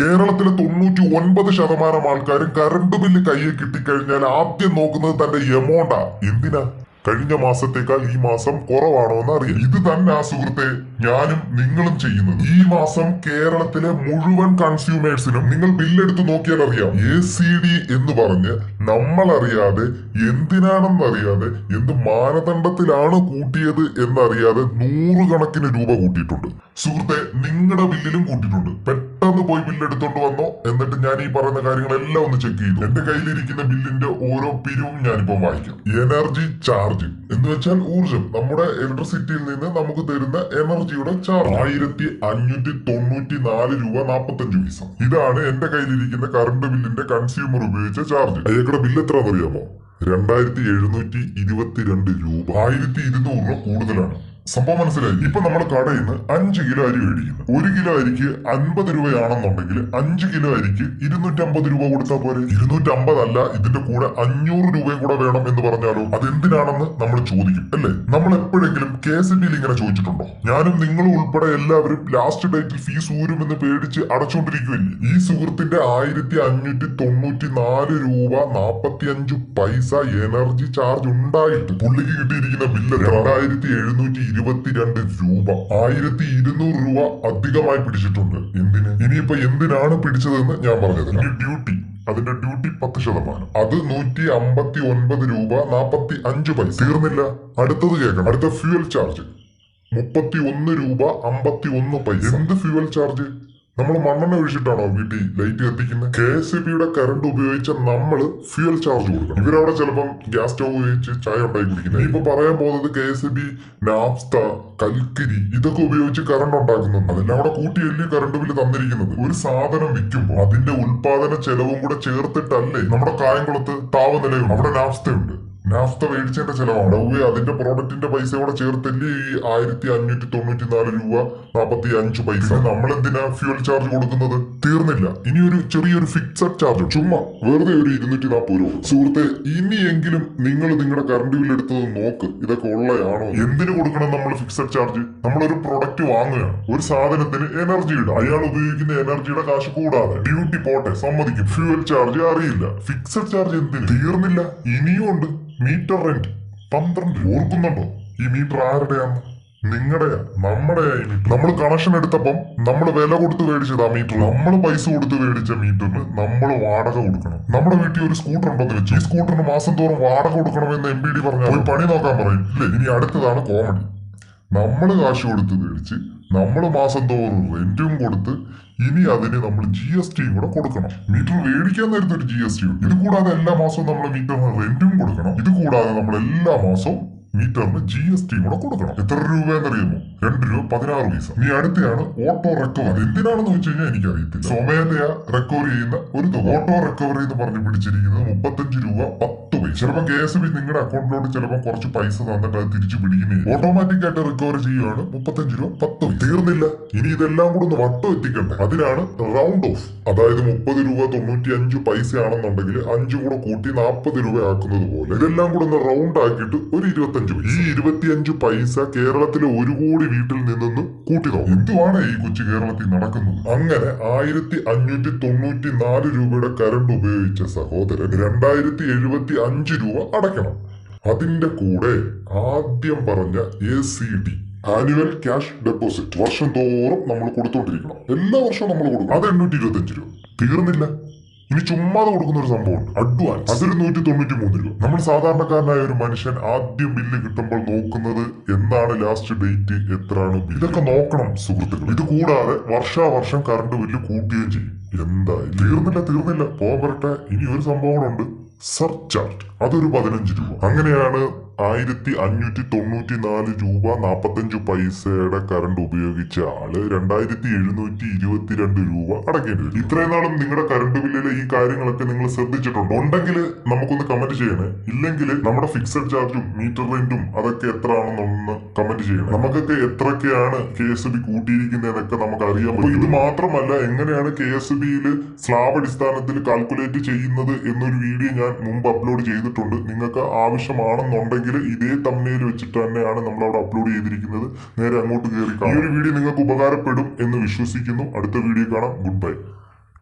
കേരളത്തിലെ തൊണ്ണൂറ്റി ഒൻപത് ശതമാനം ആൾക്കാരും കറണ്ട് ബില്ല് കയ്യിൽ കിട്ടിക്കഴിഞ്ഞാൽ ആദ്യം നോക്കുന്നത് തന്റെ എമൗണ്ടാ എന്തിനാ? കഴിഞ്ഞ മാസത്തേക്കാൾ ഈ മാസം കുറവാണോ എന്ന് അറിയാം. ഇത് തന്നെ ആ സുഹൃത്തെ ഞാനും നിങ്ങളും ചെയ്യുന്നത്. ഈ മാസം കേരളത്തിലെ മുഴുവൻ കൺസ്യൂമേഴ്സിനും നിങ്ങൾ ബില്ലെടുത്ത് നോക്കിയാൽ അറിയാം. എ സി ഡി എന്ന് പറഞ്ഞ് നമ്മൾ അറിയാതെ എന്തിനാണെന്ന് അറിയാതെ എന്ത് മാനദണ്ഡത്തിലാണ് കൂട്ടിയത് എന്നറിയാതെ നൂറുകണക്കിന് രൂപ കൂട്ടിയിട്ടുണ്ട്. സുഹൃത്തെ നിങ്ങളുടെ ബില്ലിലും കൂട്ടിയിട്ടുണ്ട്. പെട്ടെന്ന് പോയി ബില്ല് എടുത്തോണ്ട് വന്നോ? എന്നിട്ട് ഞാൻ ഈ പറയുന്ന കാര്യങ്ങളെല്ലാം ഒന്ന് ചെക്ക് ചെയ്തു. എന്റെ കയ്യിലിരിക്കുന്ന ബില്ലിന്റെ ഓരോ പിരിവും ഞാനിപ്പോ വായിക്കാം. എനർജി ചാർജ് എന്ന് വെച്ചാൽ ഊർജം നമ്മുടെ ഇലക്ട്രിസിറ്റിയിൽ നിന്ന് നമുക്ക് തരുന്ന എനർജിയുടെ ചാർജ് ആയിരത്തി അഞ്ഞൂറ്റി തൊണ്ണൂറ്റി നാല് രൂപ നാൽപ്പത്തഞ്ച് പൈസ. ഇതാണ് എന്റെ കയ്യിലിരിക്കുന്ന കറണ്ട് ബില്ലിന്റെ കൺസ്യൂമർ ഉപയോഗിച്ച ചാർജ് അയ്യക്കടെ ബില്ല് എത്ര അറിയാമോ? രണ്ടായിരത്തി എഴുന്നൂറ്റി ഇരുപത്തിരണ്ട് രൂപ. ആയിരത്തി ഇരുന്നൂറ് രൂപ കൂടുതലാണ്. സംഭവം മനസ്സിലായി. ഇപ്പൊ നമ്മൾ കടയിൽ നിന്ന് അഞ്ച് കിലോ അരി മേടിക്കുന്നു. ഒരു കിലോ അരിക്ക് അൻപത് രൂപയാണെന്നുണ്ടെങ്കിൽ അഞ്ച് കിലോ അരിക്ക് ഇരുന്നൂറ്റമ്പത് രൂപ കൊടുത്താൽ പോരെ? ഇരുന്നൂറ്റമ്പത് അല്ല ഇതിന്റെ കൂടെ അഞ്ഞൂറ് രൂപയും കൂടെ വേണം എന്ന് പറഞ്ഞാലോ? അതെന്തിനാണെന്ന് നമ്മൾ ചോദിക്കും അല്ലേ? നമ്മൾ എപ്പോഴെങ്കിലും കെ എസ് ബിയിൽ ഇങ്ങനെ ചോദിച്ചിട്ടുണ്ടോ? ഞാനും നിങ്ങളും ഉൾപ്പെടെ എല്ലാവരും ലാസ്റ്റ് ഡേറ്റിൽ ഫീസ് ഊരുമെന്ന് പേടിച്ച് അടച്ചുകൊണ്ടിരിക്കുകയില്ലേ ഈ സുഹൃത്തിന്റെ ആയിരത്തി അഞ്ഞൂറ്റി തൊണ്ണൂറ്റി നാല് രൂപ നാപ്പത്തി അഞ്ച് പൈസ എനർജി ചാർജ് ഉണ്ടായിട്ട് പുള്ളിക്ക് കിട്ടിയിരിക്കുന്ന ബില്ല് രണ്ടായിരത്തി എഴുന്നൂറ്റി ഇരുപത്തിരണ്ട് രൂപ. ആയിരത്തി ഇരുന്നൂറ് രൂപ അധികമായി പിടിച്ചിട്ടുണ്ട്. എന്തിന്? ഇനിയിപ്പോ എന്തിനാണ് പിടിച്ചതെന്ന് ഞാൻ പറഞ്ഞത്. ഡ്യൂട്ടി അതിന്റെ ഡ്യൂട്ടി പത്ത് ശതമാനം. അത് നൂറ്റി അമ്പത്തി ഒൻപത് രൂപ നാപ്പത്തി അഞ്ച് പൈസ. തീർന്നില്ല. അടുത്തത് കേൾക്കണം. അടുത്ത ഫ്യൂവൽ ചാർജ് മുപ്പത്തി ഒന്ന് രൂപ അമ്പത്തി ഒന്ന് പൈസ. എന്ത് ഫ്യൂവൽ ചാർജ് നമ്മൾ മണ്ണെണ്ണ ഒഴിച്ചിട്ടാണോ വീട്ടിൽ ലൈറ്റ് കത്തിക്കുന്നത്? കെ എസ് ബിയുടെ കറണ്ട് ഉപയോഗിച്ച നമ്മൾ ഫ്യൂൽ ചാർജ് കൊടുക്കണം. ഇവരവിടെ ചിലപ്പം ഗ്യാസ് സ്റ്റവ് ഉപയോഗിച്ച് ചായ ഉണ്ടാക്കി കുടിക്കുന്നത് ഇപ്പൊ പറയാൻ പോകുന്നത് കെ എസ് ബി നാഫ്ത കൽക്കിരി ഇതൊക്കെ ഉപയോഗിച്ച് കറണ്ട് ഉണ്ടാക്കുന്നുണ്ട്. അതെല്ലാം അവിടെ കൂട്ടിയല്ലേ കറണ്ട് ബില്ല് തന്നിരിക്കുന്നത്? ഒരു സാധനം വിൽക്കുമ്പോൾ അതിന്റെ ഉൽപാദന ചെലവും കൂടെ ചേർത്തിട്ടല്ലേ നമ്മുടെ കായംകുളത്ത് താപനിലയുണ്ട്. അവിടെ നാഫ്തയുണ്ട് നാഫ്ത മേടിച്ചതിന്റെ ചെലവാണ്. ഡൗവേ അതിന്റെ പ്രോഡക്റ്റിന്റെ പൈസ കൂടെ ചേർത്തല്ലേ ഈ ആയിരത്തി അഞ്ഞൂറ്റി തൊണ്ണൂറ്റി നാല് രൂപ നാപ്പത്തി അഞ്ച് പൈസ. നമ്മൾ എന്തിനാ ഫ്യൂൽ ചാർജ് കൊടുക്കുന്നത്? തീർന്നില്ല. ഇനി ഒരു ചെറിയൊരു ഫിക്സഡ് ചാർജ് ചുമ്മാ വെറുതെ ഒരു ഇരുന്നൂറ്റി നാൽപ്പത് രൂപ. സുഹൃത്തെ ഇനിയെങ്കിലും നിങ്ങൾ നിങ്ങളുടെ കറണ്ട് ബിൽ എടുത്തത് നോക്ക്. ഇതൊക്കെ ഉള്ളയാണോ? എന്തിനു കൊടുക്കണം നമ്മൾ ഫിക്സഡ് ചാർജ് നമ്മളൊരു പ്രൊഡക്റ്റ് വാങ്ങുകയാണ്. ഒരു സാധനത്തിന് എനർജി ഇടുക. അയാൾ ഉപയോഗിക്കുന്ന എനർജിയുടെ കാശ് കൂടാതെ ഡ്യൂട്ടി പോട്ടെ സമ്മതിക്കും. ഫ്യൂവൽ ചാർജ് അറിയില്ല. ഫിക്സഡ് ചാർജ് എന്തിന്? തീർന്നില്ല. ഇനിയും ഉണ്ട് മീറ്റർ റെന്റ് പന്ത്രണ്ട് ഓർക്കുന്നുണ്ടോ? ഈ മീറ്റർ ആരുടെയാന്ന്? നിങ്ങളുടെയാ നമ്മുടെയാ മീറ്റർ. നമ്മൾ കണക്ഷൻ എടുത്തപ്പം നമ്മൾ വില കൊടുത്ത് മേടിച്ചതാ മീറ്റർ. നമ്മൾ പൈസ കൊടുത്ത് മേടിച്ച മീറ്ററിന് നമ്മൾ വാടക കൊടുക്കണം. നമ്മുടെ വീട്ടിൽ ഒരു സ്കൂട്ടർ ഉണ്ടെന്ന് വെച്ചു. ഈ സ്കൂട്ടറിന് മാസം തോറും വാടക കൊടുക്കണമെന്ന് എം പി ഡി പറഞ്ഞാൽ പണി നോക്കാൻ പറയും. ഇല്ലേ? ഇനി അടുത്തതാണ് കോമഡി നമ്മൾ കാശ് കൊടുത്ത് മേടിച്ച് നമ്മൾ മാസം തോറും റെന്റും കൊടുത്ത് ഇനി അതിന് നമ്മൾ ജി എസ് ടിയും കൂടെ കൊടുക്കണം. മീറ്റർ മേടിക്കാൻ നേരത്തെ ഒരു ജി എസ് ടി ഇത് കൂടാതെ എല്ലാ മാസവും നമ്മൾ മീറ്ററിന് റെന്റും കൊടുക്കണം. ഇത് കൂടാതെ നമ്മൾ എല്ലാ മാസവും മീറ്ററിന് ജി എസ് ടി കൂടെ കൊടുക്കണം. എത്ര രൂപയെന്നറിയുമോ? രണ്ട് രൂപ പതിനാറ് പൈസ. ഇനി അടുത്തയാണ് ഓട്ടോ റിക്കവറി എന്തിനാണെന്ന് വെച്ച് കഴിഞ്ഞാൽ എനിക്കറിയത്തില്ല. സ്വമേധയ റിക്കവർ ചെയ്യുന്ന ഒരു ഓട്ടോ റിക്കവറി എന്ന് പറഞ്ഞ് പിടിച്ചിരിക്കുന്നത് മുപ്പത്തഞ്ച് രൂപ പത്ത് പൈസ. ചിലപ്പോൾ കെ എസ് ബി നിങ്ങളുടെ അക്കൗണ്ടിലോട്ട് ചിലപ്പോൾ കുറച്ച് പൈസ തന്നിട്ട് അത് തിരിച്ചു പിടിക്കുന്നേ ഓട്ടോമാറ്റിക് ആയിട്ട് റിക്കവർ ചെയ്യുകയാണ് മുപ്പത്തഞ്ച് രൂപ പത്ത് പൈസ. തീർന്നില്ല. ഇനി ഇതെല്ലാം കൂടെ ഒന്ന് വട്ടം എത്തിക്കണ്ടേ? അതിനാണ് റൗണ്ട് ഓഫ് അതായത് മുപ്പത് രൂപ തൊണ്ണൂറ്റി അഞ്ച് പൈസ ആണെന്നുണ്ടെങ്കിൽ അഞ്ചു കൂടെ കൂട്ടി നാൽപ്പത് രൂപ ആക്കുന്നത് പോലെ. ഇതെല്ലാം കൂടെ ഒന്ന് റൗണ്ട് ആക്കിയിട്ട് ഒരു ഇരുപത്തഞ്ച് പൈസ ഈ ഇരുപത്തിയഞ്ച് പൈസ കേരളത്തിലെ ഒരു കോടി വീട്ടിൽ നിന്നൊന്ന് കൂട്ടി നോക്കും. എന്തുവാണ് ഈ കൊച്ചു കേരളത്തിൽ നടക്കുന്നത്? അങ്ങനെ ആയിരത്തി അഞ്ഞൂറ്റി തൊണ്ണൂറ്റി നാല് രൂപയുടെ കരണ്ട് ഉപയോഗിച്ച സഹോദരൻ രണ്ടായിരത്തി എഴുപത്തി അഞ്ച് രൂപ അടയ്ക്കണം. അതിന്റെ കൂടെ ആദ്യം പറഞ്ഞ A C D annual cash deposit വർഷം തോറും നമ്മൾ കൊടുത്തോണ്ടിരിക്കണം. എല്ലാ വർഷവും നമ്മൾ കൊടുക്കും. അത് എണ്ണൂറ്റി ഇരുപത്തി അഞ്ച് രൂപ. തീർന്നില്ല. ഇനി ചുമ്മാതെ കൊടുക്കുന്ന ഒരു സംഭവമുണ്ട് അഡ്വാൻസ് അതൊരു നൂറ്റി തൊണ്ണൂറ്റി മൂന്ന് രൂപ നമ്മൾ സാധാരണക്കാരനായ ഒരു മനുഷ്യൻ ആദ്യം ബില്ല് കിട്ടുമ്പോൾ നോക്കുന്നത് എന്താണ് ലാസ്റ്റ് ഡേറ്റ് എത്രയാണ് ഇതൊക്കെ നോക്കണം സുഹൃത്തുക്കൾ ഇത് കൂടാതെ വർഷാവർഷം കറണ്ട് ബില്ല് കൂട്ടുകയും ചെയ്യും. എന്താ തീർന്നില്ല തീർന്നില്ല. പോകട്ടെ ഇനി ഒരു സംഭവം സർചാർജ് അതൊരു പതിനഞ്ച് രൂപ. അങ്ങനെയാണ് ആയിരത്തി അഞ്ഞൂറ്റി തൊണ്ണൂറ്റി നാല് രൂപ നാൽപ്പത്തഞ്ച് പൈസയുടെ കറണ്ട് ഉപയോഗിച്ച ആൾ രണ്ടായിരത്തി എഴുന്നൂറ്റി ഇരുപത്തിരണ്ട് രൂപ അടക്കേണ്ടി വരും. ഇത്രയും നാളും നിങ്ങളുടെ കറണ്ട് ബില്ലിലെ ഈ കാര്യങ്ങളൊക്കെ നിങ്ങൾ ശ്രദ്ധിച്ചിട്ടുണ്ടോ? ഉണ്ടെങ്കിൽ നമുക്കൊന്ന് കമന്റ് ചെയ്യണേ. ഇല്ലെങ്കിൽ നമ്മുടെ ഫിക്സഡ് ചാർജും മീറ്റർ റെന്റും അതൊക്കെ എത്ര ആണെന്നൊന്ന് കമന്റ് ചെയ്യണം. നമുക്കൊക്കെ എത്രയൊക്കെയാണ് കെ എസ് ബി കൂട്ടിയിരിക്കുന്നതെന്നൊക്കെ നമുക്ക് അറിയാൻ പറ്റും. ഇത് മാത്രമല്ല എങ്ങനെയാണ് കെ എസ് ബിയിൽ സ്ലാബ് അടിസ്ഥാനത്തിൽ കാൽക്കുലേറ്റ് ചെയ്യുന്നത് എന്നൊരു വീഡിയോ ഞാൻ മുമ്പ് അപ്ലോഡ് ചെയ്തിട്ടുണ്ട്. നിങ്ങൾക്ക് ആവശ്യമാണെന്നുണ്ടെങ്കിൽ ഇതേ തമ്മിൽ വെച്ചിട്ട് തന്നെയാണ് നമ്മൾ അവിടെ അപ്ലോഡ് ചെയ്തിരിക്കുന്നത്. നേരെ അങ്ങോട്ട് കയറി. ഈ ഒരു വീഡിയോ നിങ്ങൾക്ക് ഉപകാരപ്പെടും എന്ന് വിശ്വസിക്കുന്നു. അടുത്ത വീഡിയോ കാണാം. Good bye